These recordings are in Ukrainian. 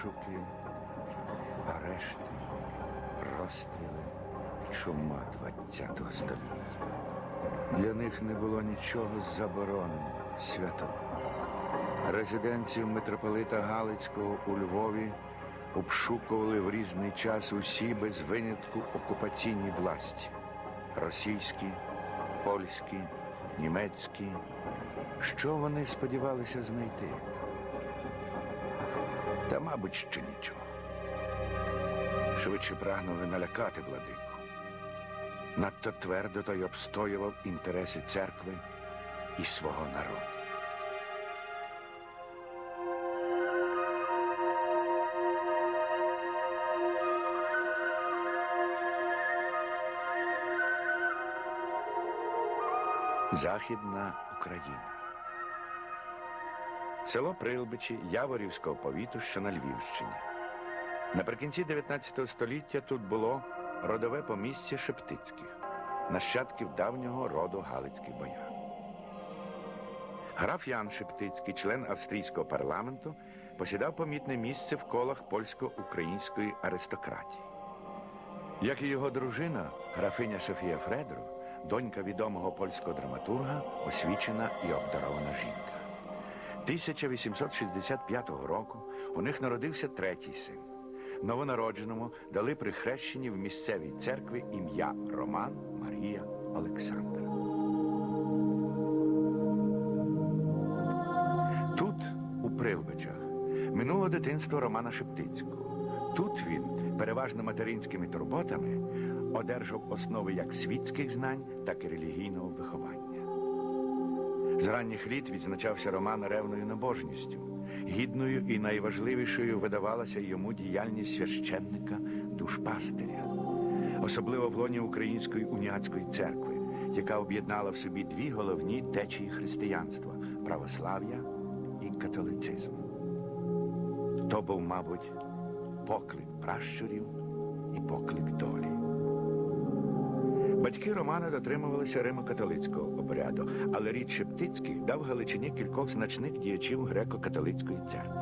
обшуки, арешти, розстріли, чума ХХ століття. Для них не було нічого забороненого, святого. Резиденцію митрополита Галицького у Львові обшукували в різний час усі без винятку окупаційні власті російські, польські, німецькі. Що вони сподівалися знайти? Та, мабуть, ще нічого. Швидше прагнули налякати владику. Надто твердо той обстоював інтереси церкви і свого народу. Західна Україна. Село Прилбичі Яворівського повіту, що на Львівщині. Наприкінці 19 століття тут було родове помістя Шептицьких, нащадків давнього роду Галицьких бояр. Граф Ян Шептицький, член австрійського парламенту, посідав помітне місце в колах польсько-української аристократії. Як і його дружина, графиня Софія Фредро, донька відомого польського драматурга, освічена і обдарована жінка. 1865 року у них народився третій син. Новонародженому дали при хрещенні в місцевій церкві ім'я Роман Марія Олександра. Тут, у Прилбичах, минуло дитинство Романа Шептицького. Тут він, переважно материнськими турботами, одержав основи як світських знань, так і релігійного виховання. З ранніх літ відзначався Роман ревною набожністю. Гідною і найважливішою видавалася йому діяльність священника душпастиря, особливо в лоні Української уніатської церкви, яка об'єднала в собі дві головні течії християнства православ'я і католицизм. То був, мабуть, поклик пращурів і поклик долі. Батьки Романа дотримувалися римо-католицького обряду, але рід Шептицьких дав Галичині кількох значних діячів греко-католицької церкви.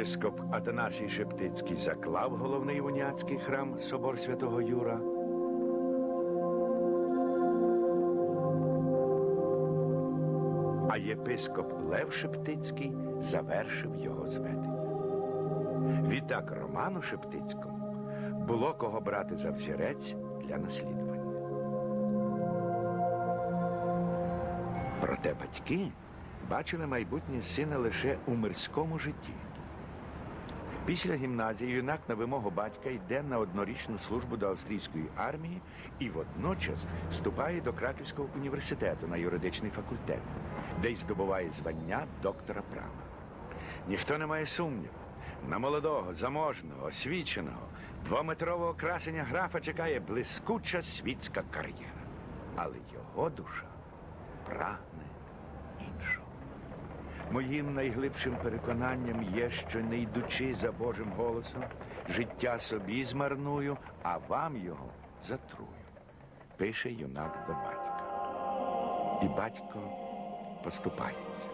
Єпископ Атанасій Шептицький заклав головний уніатський храм собор святого Юра. А єпископ Лев Шептицький завершив його зведення. Відтак Роману Шептицькому було кого брати за взірець для наслідування. Проте батьки бачили майбутнє сина лише у мирському житті. Після гімназії юнак на вимогу батька йде на однорічну службу до австрійської армії і водночас вступає до Краківського університету на юридичний факультет, де й здобуває звання доктора права. Ніхто не має сумніву. На молодого, заможного, освіченого, двометрового красення графа чекає блискуча світська кар'єра. Але його душа іншого. Моїм найглибшим переконанням є, що не йдучи за Божим голосом, життя собі змарную, а вам його затрую, пише юнак до батька. І батько поступається.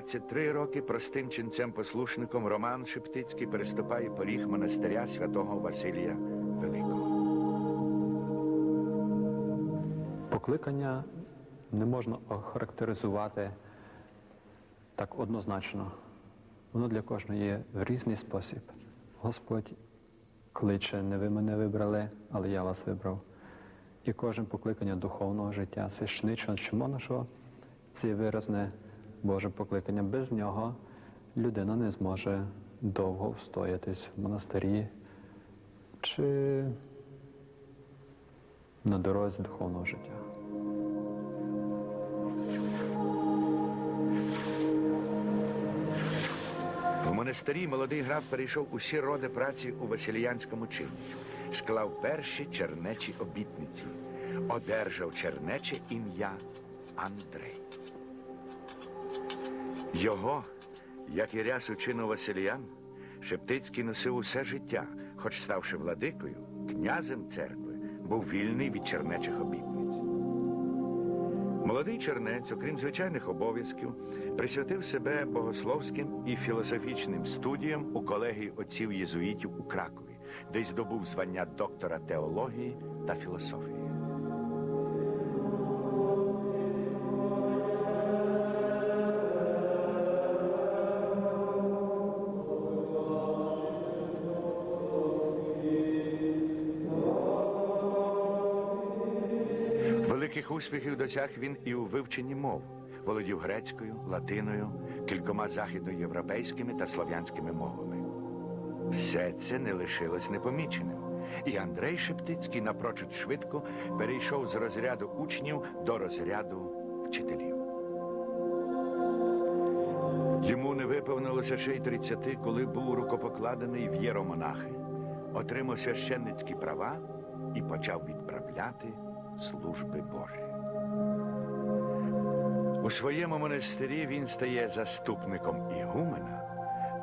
23 роки простим ченцем-послушником Роман Шептицький переступає поріг монастиря святого Василія Великого. Покликання не можна охарактеризувати так однозначно. Воно для кожного є в різний спосіб. Господь кличе, не ви мене вибрали, але я вас вибрав. І кожен покликання духовного життя, священичого чи монашого, це виразне Боже покликання. Без нього людина не зможе довго встоятись в монастирі чи на дорозі духовного життя. В монастирі молодий граф перейшов усі роди праці у Василіянському чині, склав перші чернечі обітниці, одержав чернече ім'я Андрей. Його, як і рясу чину Василіян, Шептицький носив усе життя, хоч ставши владикою, князем церкви, був вільний від чернечих обітниць. Молодий чернець, окрім звичайних обов'язків, присвятив себе богословським і філософічним студіям у колегії отців єзуїтів у Кракові, де й здобув звання доктора теології та філософії. Успіхів досяг він і у вивченні мов. Володів грецькою, латиною, кількома західноєвропейськими та слов'янськими мовами. Все це не лишилось непоміченим. І Андрей Шептицький напрочуд швидко перейшов з розряду учнів до розряду вчителів. Йому не виповнилося ще й 30, коли був рукопокладений в єромонахи, отримав священницькі права і почав відправляти служби Божі. У своєму монастирі він стає заступником ігумена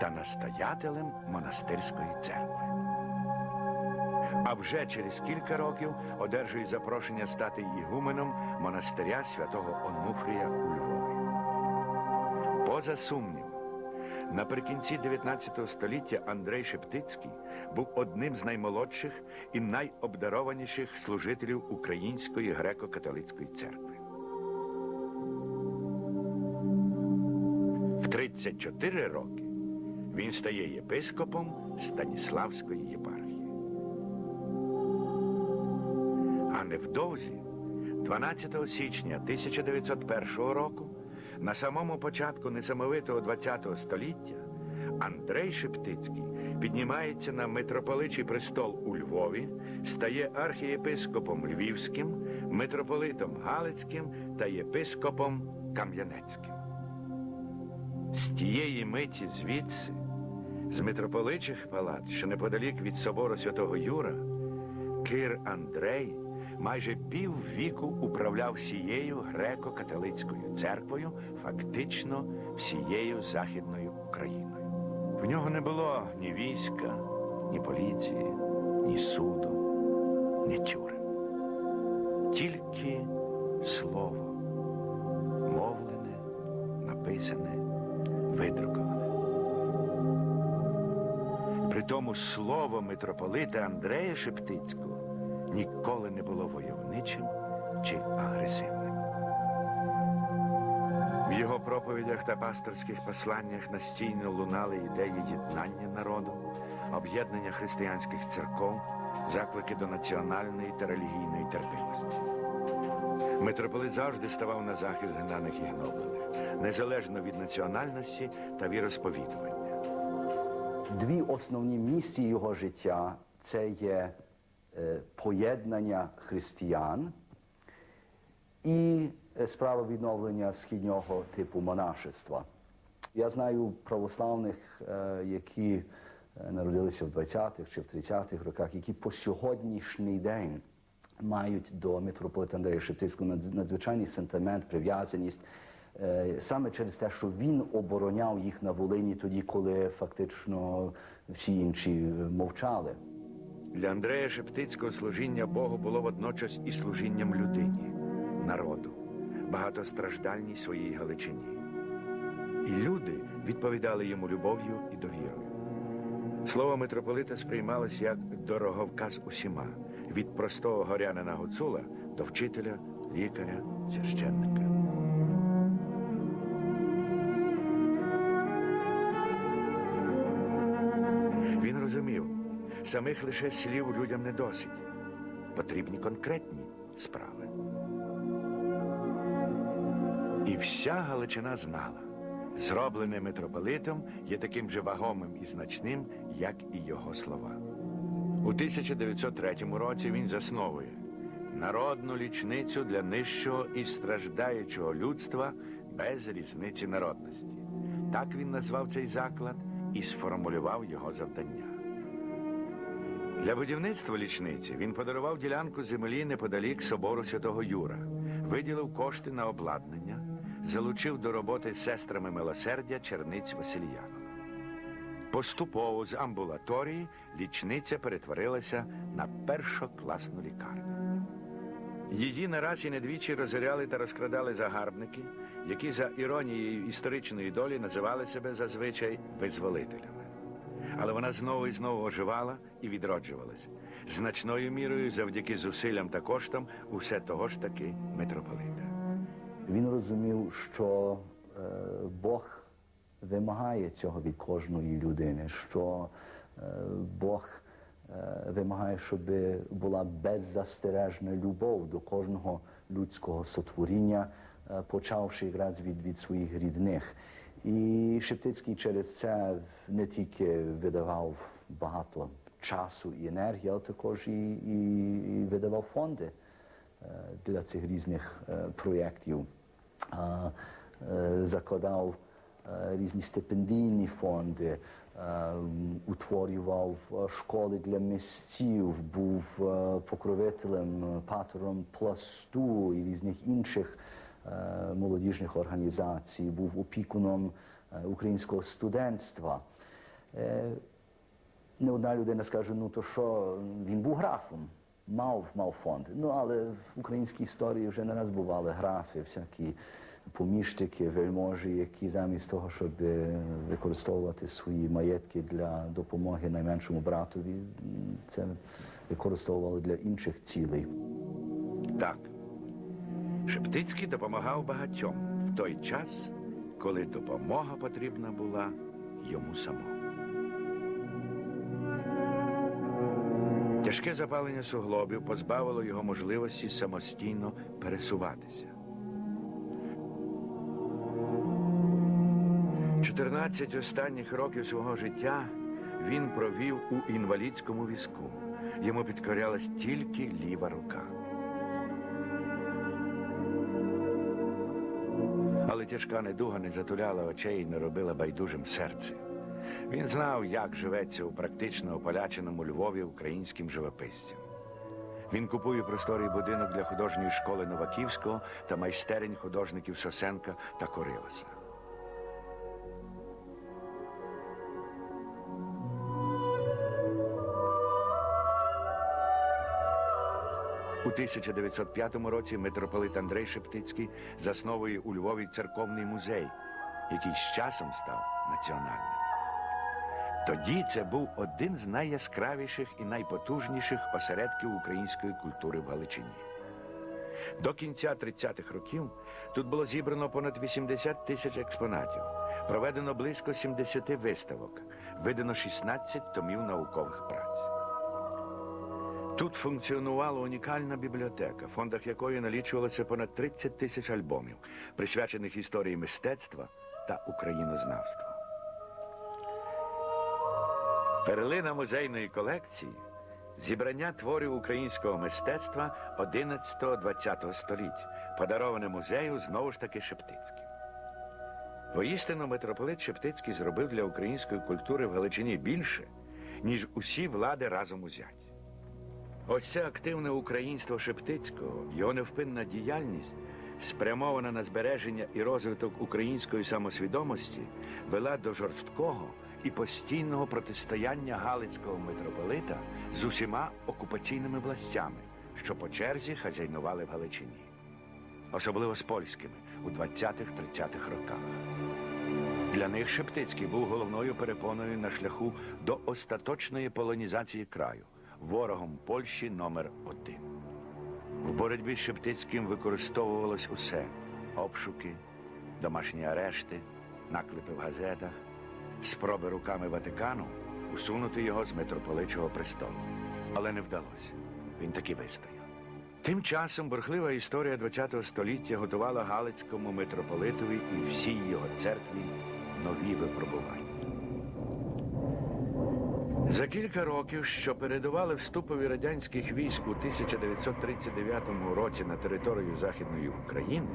та настоятелем монастирської церкви. А вже через кілька років одержує запрошення стати ігуменом монастиря святого Онуфрія у Львові. Поза сумнівом, наприкінці 19 століття Андрей Шептицький був одним з наймолодших і найобдарованіших служителів Української греко-католицької церкви. В 34 роки він стає єпископом Станіславської єпархії. А невдовзі, 12 січня 1901 року, на самому початку несамовитого ХХ століття, Андрей Шептицький піднімається на митрополичий престол у Львові, стає архієпископом Львівським, митрополитом Галицьким та єпископом Кам'янецьким. З тієї миті звідси, з митрополичих палат, що неподалік від собору святого Юра, Кир Андрей майже піввіку управляв всією греко-католицькою церквою, фактично всією Західною Україною. В нього не було ні війська, ні поліції, ні суду, ні тюрем. Тільки слово, мовлене, написане, видруковане. Притому слово митрополита Андрея Шептицького ніколи не було войовничим чи агресивним. В його проповідях та пасторських посланнях настійно лунали ідеї єднання народу, об'єднання християнських церков, заклики до національної та релігійної терпимості. Митрополит завжди ставав на захист гнаних і гноблених, незалежно від національності та віросповідування. Дві основні місії його життя це є е, поєднання християн і е, справа відновлення східнього типу монашества. Я знаю православних, е, які народилися в 20-х чи в 30-х роках, які по сьогоднішній день мають до митрополита Андрея Шептицького надз- надзвичайний сентимент, прив'язаність. Е, Саме через те, що він обороняв їх на Волині тоді, коли фактично всі інші е, мовчали. Для Андрея Шептицького служіння Богу було водночас і служінням людині, народу, багатостраждальній своїй Галичині. І люди відповідали йому любов'ю і довірою. Слово митрополита сприймалось як дороговказ усіма, від простого горянина гуцула до вчителя, лікаря, священника. Самих лише слів людям не досить. Потрібні конкретні справи. І вся Галичина знала, зроблене митрополитом є таким же вагомим і значним, як і його слова. У 1903 році він засновує народну лічницю для нижчого і страждаючого людства без різниці народності. Так він назвав цей заклад і сформулював його завдання. Для будівництва лічниці він подарував ділянку землі неподалік собору святого Юра, виділив кошти на обладнання, залучив до роботи сестрами милосердя черниць Васильянова. Поступово з амбулаторії лічниця перетворилася на першокласну лікарню. Її не раз і не двічі розоряли та розкрадали загарбники, які за іронією історичної долі називали себе зазвичай визволителями. Але вона знову і знову оживала і відроджувалась, значною мірою завдяки зусиллям та коштам усе того ж таки митрополита. Він розумів, що е, Бог вимагає цього від кожної людини, що е, Бог е, вимагає, щоб була беззастережна любов до кожного людського сотворіння, е, почавши якраз від, від своїх рідних. І Шептицький через це не тільки видавав багато часу і енергії, але також і, і, видавав фонди е, для цих різних е, проєктів. Е, Закладав різні стипендійні фонди, утворював школи для мистців, був покровителем, патером пласту і різних інших молодіжних організацій, був опікуном е, українського студентства. Е, не одна людина скаже, ну то що, він був графом, мав, мав фонд. Ну, але в українській історії вже не раз бували графи, всякі поміщики, вельможі, які замість того, щоб е, використовувати свої маєтки для допомоги найменшому братові, це використовували для інших цілей. Так, Шептицький допомагав багатьом в той час, коли допомога потрібна була йому самому. Тяжке запалення суглобів позбавило його можливості самостійно пересуватися. 14 останніх років свого життя він провів у інвалідському візку. Йому підкорялась тільки ліва рука. Тяжка недуга не затуляла очей і не робила байдужим серце. Він знав, як живеться у практично ополяченому Львові українським живописцям. Він купує просторий будинок для художньої школи Новаківського та майстерень художників Сосенка та Кориласа. 1905 році митрополит Андрей Шептицький засновує у Львові церковний музей, який з часом став національним. Тоді це був один з найяскравіших і найпотужніших осередків української культури в Галичині. До кінця 30-х років тут було зібрано понад 80 тисяч експонатів, проведено близько 70 виставок, видано 16 томів наукових праць. Тут функціонувала унікальна бібліотека, в фондах якої налічувалося понад 30 тисяч альбомів, присвячених історії мистецтва та українознавства. Перлина музейної колекції зібрання творів українського мистецтва 11-20 століть, подароване музею знову ж таки Шептицьким. Воістину митрополит Шептицький зробив для української культури в Галичині більше, ніж усі влади разом узяті. Ось це активне українство Шептицького, його невпинна діяльність, спрямована на збереження і розвиток української самосвідомості, вела до жорсткого і постійного протистояння Галицького митрополита з усіма окупаційними властями, що по черзі хазяйнували в Галичині, особливо з польськими у 20-30-х роках. Для них Шептицький був головною перепоною на шляху до остаточної полонізації краю, ворогом Польщі номер один. В боротьбі з Шептицьким використовувалось усе: обшуки, домашні арешти, наклепи в газетах, спроби руками Ватикану усунути його з митрополичого престолу. Але не вдалося. Він таки вистояв. Тим часом бурхлива історія ХХ століття готувала Галицькому митрополитові і всій його церкві нові випробування. За кілька років, що передували вступові радянських військ у 1939 році на територію Західної України,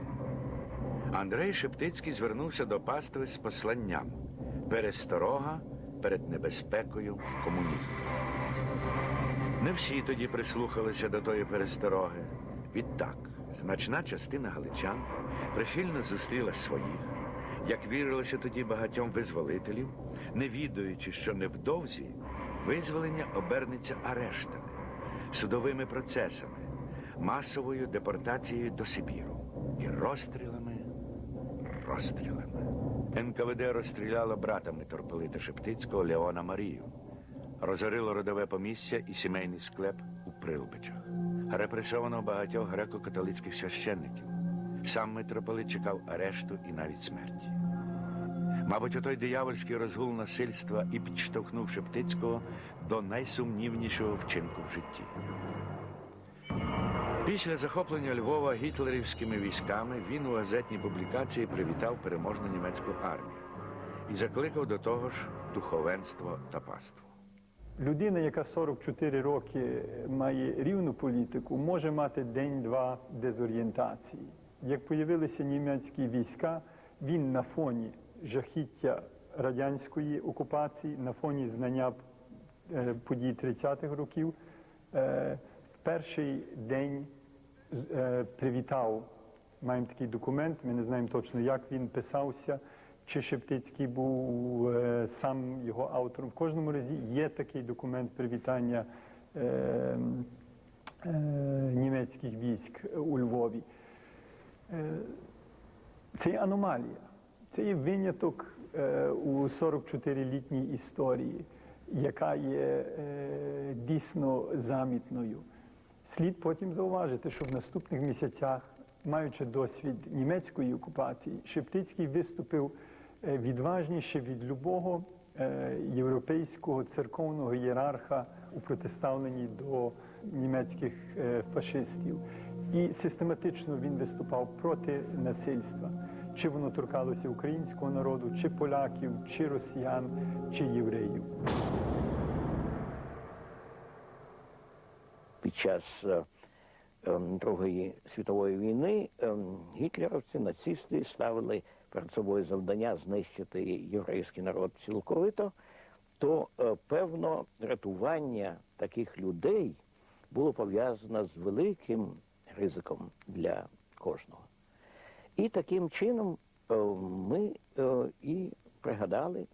Андрей Шептицький звернувся до пастви з посланням пересторога перед небезпекою комунізму. Не всі тоді прислухалися до тої перестороги. Відтак, значна частина галичан прихильно зустріла своїх, як вірилося тоді багатьом визволителів, не відаючи, що невдовзі визволення обернеться арештами, судовими процесами, масовою депортацією до Сибіру і розстрілами, розстрілами. НКВД розстріляло брата митрополита Шептицького Леона Марію, розорило родове помістя і сімейний склеп у Прилбичах. Репресовано багатьох греко-католицьких священників. Сам митрополит чекав арешту і навіть смерті. Мабуть, отой диявольський розгул насильства і підштовхнув Шептицького до найсумнівнішого вчинку в житті. Після захоплення Львова гітлерівськими військами він у газетній публікації привітав переможну німецьку армію і закликав до того ж духовенство та паство. Людина, яка 44 роки має рівну політику, може мати день-два дезорієнтації. Як появилися німецькі війська, він на фоні жахіття радянської окупації, на фоні знання е, подій 30-х років, е, перший день е, привітав. Маємо такий документ, ми не знаємо точно, як він писався, чи Шептицький був сам його автором. В кожному разі є такий документ привітання німецьких військ у Львові. Це є аномалія. Це є виняток е, у 44-літній історії, яка є е, дійсно замітною. Слід потім зауважити, що в наступних місяцях, маючи досвід німецької окупації, Шептицький виступив е, відважніше від любого європейського церковного ієрарха у протиставленні до німецьких фашистів. І систематично він виступав проти насильства. Чи воно торкалося українського народу, чи поляків, чи росіян, чи євреїв. під час е, ем, Другої світової війни ем, гітлерівці, нацисти ставили перед собою завдання знищити єврейський народ цілковито, то е, певно рятування таких людей було пов'язано з великим ризиком для кожного. І таким чином е, ми е, і пригадали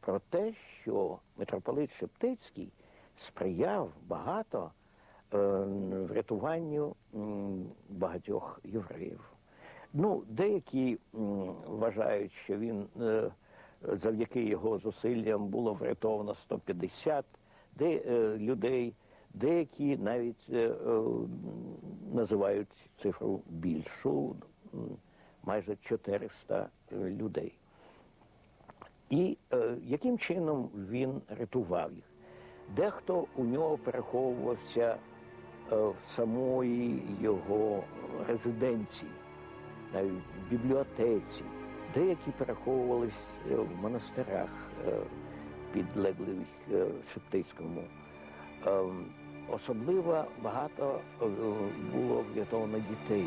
про те, що митрополит Шептицький сприяв багато е, врятуванню багатьох євреїв. Ну, деякі вважають, що він завдяки його зусиллям було врятовано 150 де, людей, деякі навіть називають цифру більшу, майже 400 людей. І е, яким чином він рятував їх? Дехто у нього переховувався е, в самої його резиденції, навіть в бібліотеці, деякі переховувались е, в монастирях е, підлеглих е, Шептицькому. Е, Особливо багато е, було врятовано дітей.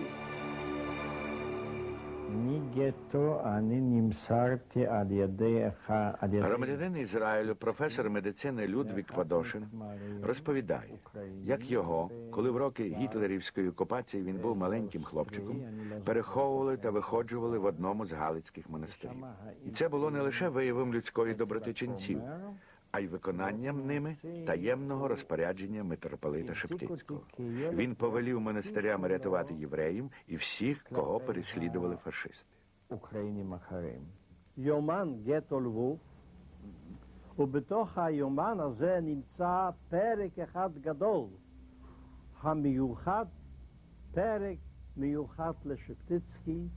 Громадянин Ізраїлю, професор медицини Людвік Падошин, розповідає, як його, коли в роки гітлерівської окупації він був маленьким хлопчиком, переховували та виходжували в одному з галицьких монастирів. І це було не лише виявом людської доброти ченців, а й виконанням ними таємного розпорядження митрополита Шептицького. Він повелів монастирям рятувати євреїв і всіх, кого переслідували фашисти. אוקראיני מחרים. יומן גטו לבוב, ובתוך היומן הזה נמצא פרק אחד גדול, המיוחד, פרק מיוחד לשפטיצקי, לב-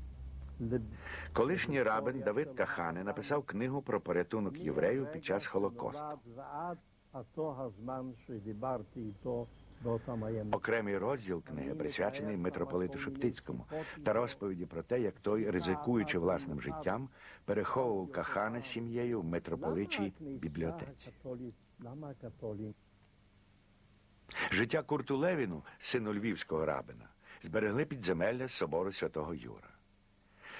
Колишній рабин Давид Кахане написав книгу про порятунок євреїв під час Холокосту. Окремий розділ книги присвячений митрополиту Шептицькому та розповіді про те, як той, ризикуючи власним життям, переховував Кахана сім'єю в митрополичій бібліотеці. Життя Курту Левіну, сину львівського рабина, зберегли підземелля собору святого Юра.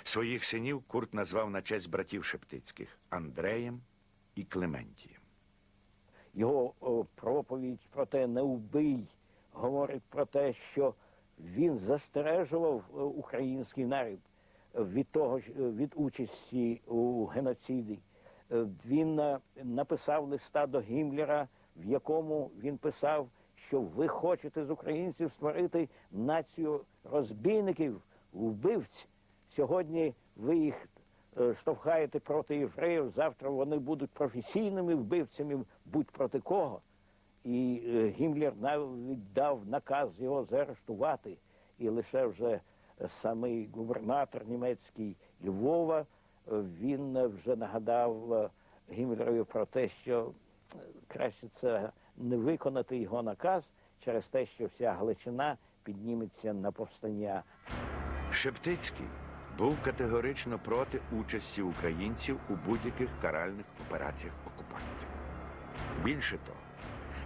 Своїх синів Курт назвав на честь братів Шептицьких Андреєм і Клементієм. його о, проповідь про те не вбий, говорить про те, що він застережував е, український народ від того ж- від участі у геноциді. Е, Він е, написав листа до Гімлера, в якому він писав, що ви хочете з українців створити націю розбійників, вбивць. Сьогодні ви їх е, штовхаєте проти євреїв, завтра вони будуть професійними вбивцями будь проти кого. І е, Гімлер навіть дав наказ його заарештувати. І лише вже е, самий губернатор німецький Львова, він вже нагадав Гімлерові про те, що краще це не виконати його наказ через те, що вся Галичина підніметься на повстання. Шептицький був категорично проти участі українців у будь-яких каральних операціях окупантів. Більше того,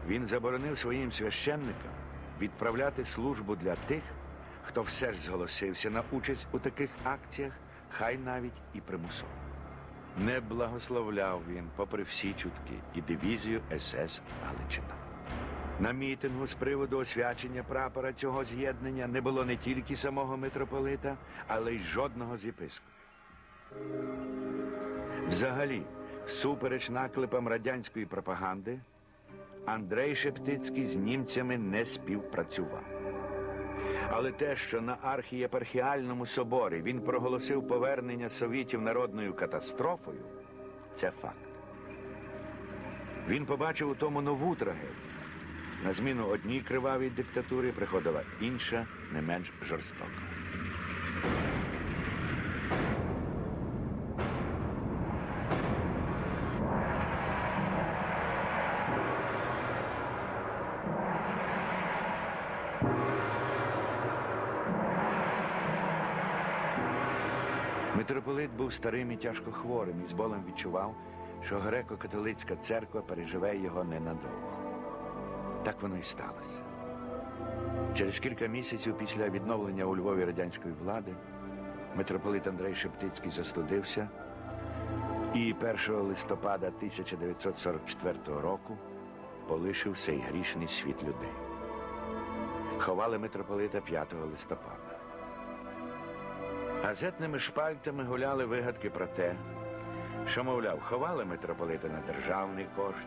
він заборонив своїм священникам відправляти службу для тих, хто все ж зголосився на участь у таких акціях, хай навіть і примусово. Не благословляв він, попри всі чутки, і дивізію СС Галичина. На мітингу з приводу освячення прапора цього з'єднання не було не тільки самого митрополита, але й жодного з єпископів. Взагалі, всупереч наклепам радянської пропаганди, Андрей Шептицький з німцями не співпрацював. Але те, що на архієпархіальному соборі він проголосив повернення совітів народною катастрофою, це факт. Він побачив у тому нову трагедію. На зміну одній кривавій диктатурі приходила інша, не менш жорстока. Митрополит був старим і тяжко хворим і з болем відчував, що греко-католицька церква переживе його ненадовго. Так воно і сталося. Через кілька місяців після відновлення у Львові радянської влади митрополит Андрей Шептицький застудився і 1 листопада 1944 року полишив цей грішний світ людей. Ховали митрополита 5 листопада. Газетними шпальтами гуляли вигадки про те, що, мовляв, ховали митрополита на державний кошт,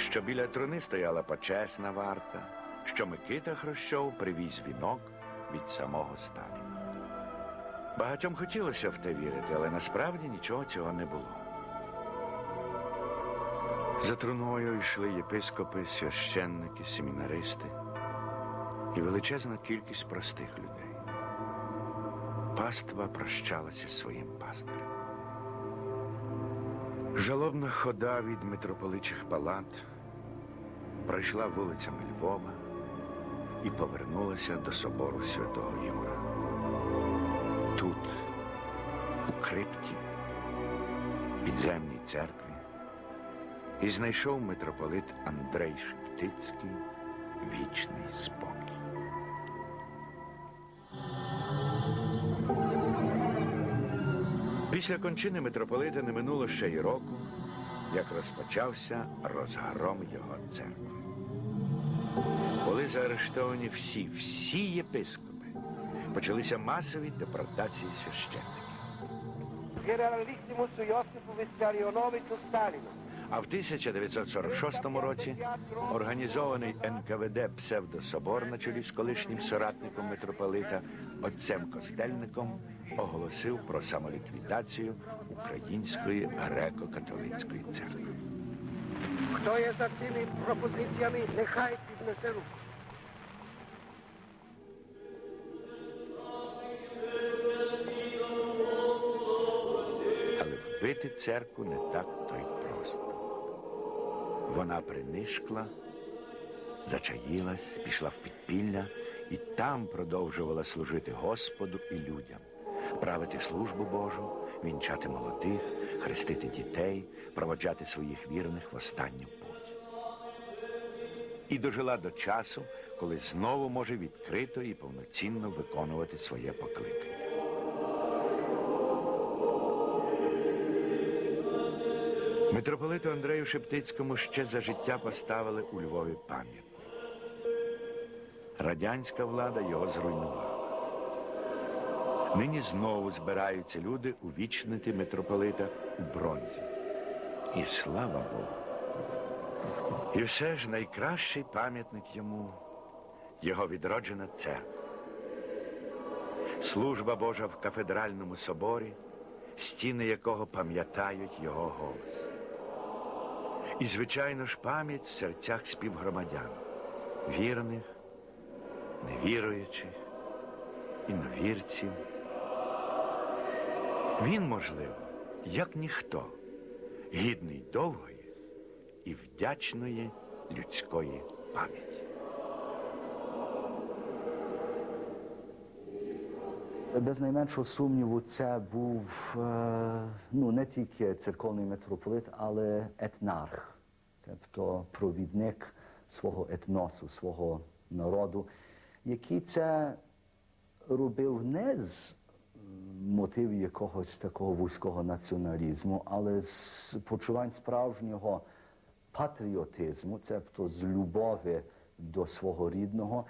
що біля труни стояла почесна варта, що Микита Хрущов привіз вінок від самого Сталіна. Багатьом хотілося в те вірити, але насправді нічого цього не було. За труною йшли єпископи, священники, семінаристи і величезна кількість простих людей. Паства прощалася своїм пастирем. Жалобна хода від митрополичих палат пройшла вулицями Львова і повернулася до собору святого Юра. Тут, у крипті, підземній церкві, і знайшов митрополит Андрей Шептицький вічний спокій. Після кончини митрополита не минуло ще й року, як розпочався розгром його церкви. Були заарештовані всі, всі єпископи. Почалися масові депортації священників. Генераліссимусу Йосифу Віссаріоновичу Сталіну. А в 1946 році організований НКВД псевдособор на чолі з колишнім соратником митрополита отцем Костельником оголосив про самоліквідацію Української греко-католицької церкви. Хто є за цими пропозиціями, нехай піднесе руку. Але вбити церкву не так то й просто. Вона принишкла, зачаїлась, пішла в підпілля і там продовжувала служити Господу і людям, правити службу Божу, вінчати молодих, хрестити дітей, проводжати своїх вірних в останню путь. І дожила до часу, коли знову може відкрито і повноцінно виконувати своє покликання. Митрополиту Андрею Шептицькому ще за життя поставили у Львові пам'ятник. Радянська влада його зруйнувала. Нині знову збираються люди увічнити митрополита у бронзі. І слава Богу. І все ж найкращий пам'ятник йому його відроджена церква. Служба Божа в кафедральному соборі, стіни якого пам'ятають його голос. І, звичайно ж, пам'ять в серцях співгромадян, вірних, невіруючих, іновірців. Він, можливо, як ніхто, гідний довгої і вдячної людської пам'яті. Без найменшого сумніву, це був е, ну, не тільки церковний митрополит, але етнарх, тобто провідник свого етносу, свого народу, який це робив не з мотивів якогось такого вузького націоналізму, але з почувань справжнього патріотизму, тобто з любові до свого рідного,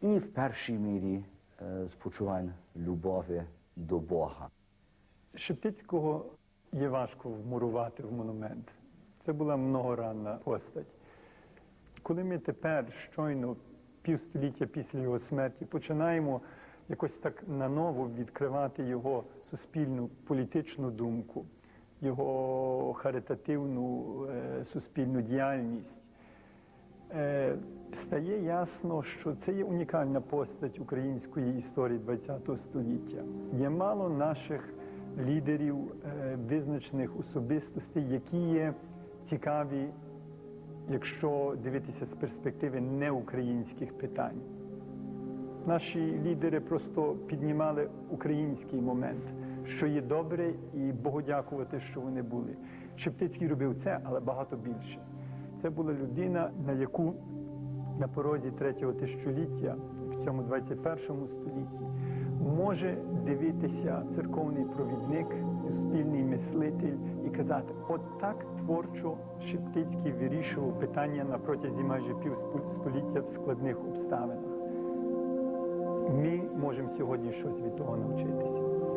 і в першій мірі е, з почувань любові до Бога. Шептицького є важко вмурувати в монумент. Це була многоранна постать. Коли ми тепер, щойно півстоліття після його смерті, починаємо якось так наново відкривати його суспільну політичну думку, його харитативну е, суспільну діяльність, стає ясно, що це є унікальна постать української історії ХХ століття. Є мало наших лідерів, е, визначених особистостей, які є цікаві, якщо дивитися з перспективи неукраїнських питань. Наші лідери просто піднімали український момент, що є добре, і Богу дякувати, що вони були. Шептицький робив це, але багато більше. Це була людина, на яку на порозі третього тисячоліття в цьому 21 столітті може дивитися церковний провідник, суспільний мислитель і казати, от так творчо Шептицький вирішував питання на протязі майже півстоліття в складних обставинах. Ми можемо сьогодні щось від того навчитися.